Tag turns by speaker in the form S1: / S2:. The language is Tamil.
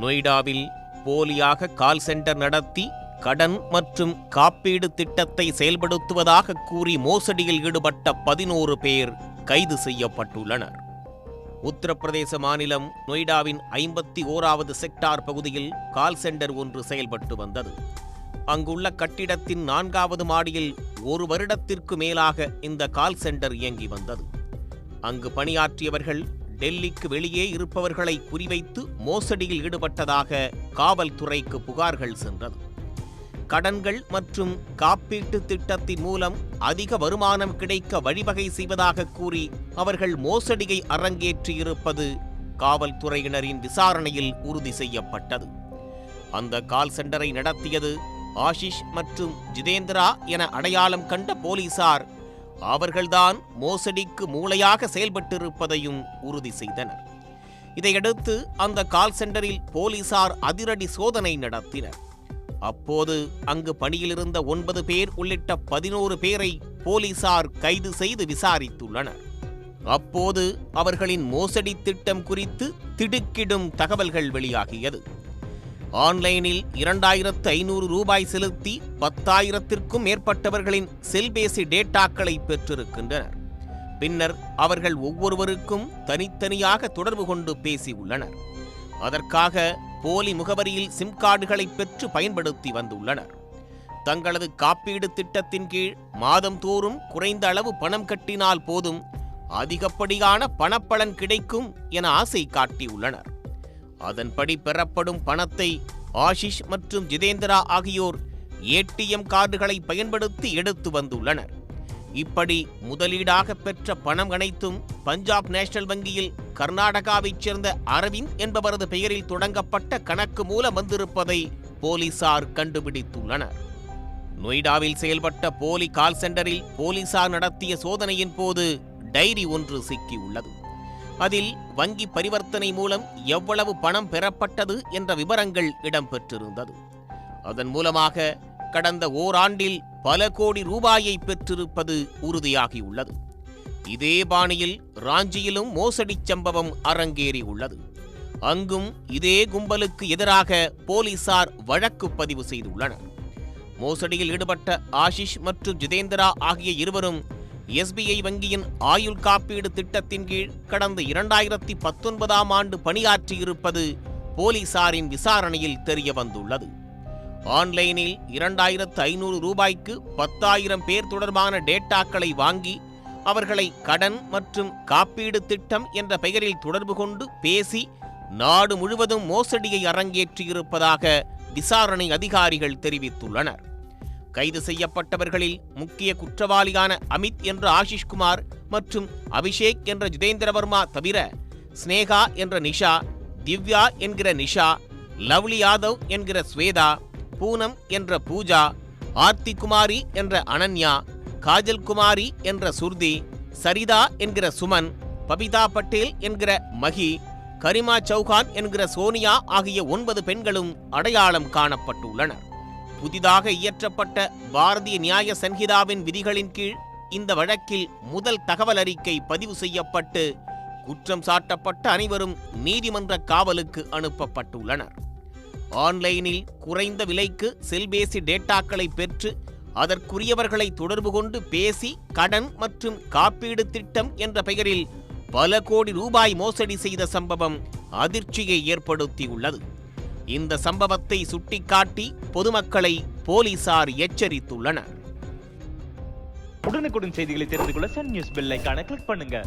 S1: நொய்டாவில் போலியாக கால் சென்டர் நடத்தி கடன் மற்றும் காப்பீடு திட்டத்தை செயல்படுத்துவதாக கூறி மோசடியில் ஈடுபட்ட பதினோரு பேர் கைது செய்யப்பட்டுள்ளனர். உத்தரப்பிரதேச மாநிலம் நொய்டாவின் ஐம்பத்தி ஓராவது செக்டார் பகுதியில் கால் சென்டர் ஒன்று செயல்பட்டு வந்தது. அங்குள்ள கட்டிடத்தின் நான்காவது மாடியில் ஒரு வருடத்திற்கு மேலாக இந்த கால் சென்டர் இயங்கி வந்தது. அங்கு பணியாற்றியவர்கள் டெல்லிக்கு வெளியே இருப்பவர்களை குறிவைத்து மோசடியில் ஈடுபட்டதாக காவல்துறைக்கு புகார்கள் சென்றது. கடன்கள் மற்றும் காப்பீட்டு திட்டத்தின் மூலம் அதிக வருமானம் கிடைக்க வழிவகை செய்வதாக கூறி அவர்கள் மோசடியை அரங்கேற்றியிருப்பது காவல்துறையினரின் விசாரணையில் உறுதி செய்யப்பட்டது. அந்த கால் சென்டரை நடத்தியது ஆஷிஷ் மற்றும் ஜிதேந்திரா என அடையாளம் கண்ட போலீசார் அவர்கள்தான் மோசடிக்கு மூளையாக செயல்பட்டிருப்பதையும் உறுதி செய்தனர். இதையடுத்து அந்த கால் சென்டரில் போலீசார் அதிரடி சோதனை நடத்தினர். அப்போது அங்கு பணியிலிருந்த ஒன்பது பேர் உள்ளிட்ட பதினோரு பேரை போலீசார் கைது செய்து விசாரித்துள்ளனர். அப்போது அவர்களின் மோசடி திட்டம் குறித்து திடுக்கிடும் தகவல்கள் வெளியாகியது. ஆன்லைனில் இரண்டாயிரத்து ஐநூறு ரூபாய் செலுத்தி பத்தாயிரத்திற்கும் மேற்பட்டவர்களின் செல்பேசி டேட்டாக்களை பெற்றிருக்கின்றனர். பின்னர் அவர்கள் ஒவ்வொருவருக்கும் தனித்தனியாக தொடர்பு கொண்டு பேசியுள்ளனர். அதற்காக போலி முகவரியில் சிம் கார்டுகளை பெற்று பயன்படுத்தி வந்துள்ளனர். தங்களது காப்பீடு திட்டத்தின் கீழ் மாதந்தோறும் குறைந்த அளவு பணம் கட்டினால் போதும் அதிகப்படியான பணப்பலன் கிடைக்கும் என ஆசை காட்டியுள்ளனர். அதன்படி பெறப்படும் பணத்தை ஆஷிஷ் மற்றும் ஜிதேந்திரா ஆகியோர் ஏடிஎம் கார்டுகளை பயன்படுத்தி எடுத்து வந்துள்ளனர். இப்படி முதலீடாக பெற்ற பணம் அனைத்தும் பஞ்சாப் நேஷனல் வங்கியில் கர்நாடகாவைச் சேர்ந்த அரவிந்த் என்பவரது பெயரில் தொடங்கப்பட்ட கணக்கு மூலம் வந்திருப்பதை போலீசார் கண்டுபிடித்துள்ளனர். நொய்டாவில் செயல்பட்ட போலி கால் சென்டரில் போலீசார் நடத்திய சோதனையின் போது டைரி ஒன்று சிக்கியுள்ளது. அதில் வங்கி பரிவர்த்தனை மூலம் எவ்வளவு பணம் பெறப்பட்டது என்ற விவரங்கள் இடம்பெற்றிருந்தது. அதன் மூலமாக கடந்த ஓராண்டில் பல கோடி ரூபாயை பெற்றிருப்பது உறுதியாகியுள்ளது. இதே பாணியில் ராஞ்சியிலும் மோசடிச் சம்பவம் அரங்கேறியுள்ளது. அங்கும் இதே கும்பலுக்கு எதிராக போலீசார் வழக்கு பதிவு செய்துள்ளனர். மோசடியில் ஈடுபட்ட ஆஷிஷ் மற்றும் ஜிதேந்திரா ஆகிய இருவரும் எஸ்பிஐ வங்கியின் ஆயுள் காப்பீடு திட்டத்தின் கீழ் கடந்த இரண்டாயிரத்தி பத்தொன்பதாம் ஆண்டு பணியாற்றியிருப்பது போலீசாரின் விசாரணையில் தெரிய வந்துள்ளது ஆன்லைனில் இரண்டாயிரத்து ஐநூறு ரூபாய்க்கு பத்தாயிரம் பேர் தொடர்பான டேட்டாக்களை வாங்கி அவர்களை கடன் மற்றும் காப்பீடு திட்டம் என்ற பெயரில் தொடர்பு கொண்டு பேசி நாடு முழுவதும் மோசடியை அரங்கேற்றியிருப்பதாக விசாரணை அதிகாரிகள் தெரிவித்துள்ளனர். கைது செய்யப்பட்டவர்களில் முக்கிய குற்றவாளியான அமித் என்ற ஆஷிஷ்குமார் மற்றும் அபிஷேக் என்ற ஜிதேந்திரவர்மா தவிர ஸ்னேகா என்ற நிஷா திவ்யா என்கிற நிஷா லவ்லி யாதவ் என்கிற ஸ்வேதா பூனம் என்ற பூஜா ஆர்த்தி குமாரி என்ற அனன்யா காஜல் குமாரி என்ற சுர்தி சரிதா என்கிற சுமன் பபிதா பட்டேல் என்கிற மகி கரிமா சௌகான் என்கிற சோனியா ஆகிய ஒன்பது பெண்களும் அடையாளம் காணப்பட்டுள்ளனர். புதிதாக இயற்றப்பட்ட பாரதிய நியாய சன்ஹிதாவின் விதிகளின் கீழ் இந்த வழக்கில் முதல் தகவல் அறிக்கை பதிவு செய்யப்பட்டு குற்றம் சாட்டப்பட்ட அனைவரும் நீதிமன்ற காவலுக்கு அனுப்பப்பட்டுள்ளனர். ஆன்லைனில் குறைந்த விலைக்கு செல்பேசி டேட்டாக்களை பெற்று அதற்குரியவர்களை தொடர்பு கொண்டு பேசி கடன் மற்றும் காப்பீடு திட்டம் என்ற பெயரில் பல கோடி ரூபாய் மோசடி செய்த சம்பவம் அதிர்ச்சியை ஏற்படுத்தியுள்ளது. இந்த சம்பவத்தை சுட்டிக்காட்டி பொதுமக்களை போலீசார் எச்சரித்துள்ளனர்.
S2: உடனுக்குடன் செய்திகளை தெரிந்து கொள்ள சன் நியூஸ் பெல் கிளிக் பண்ணுங்க.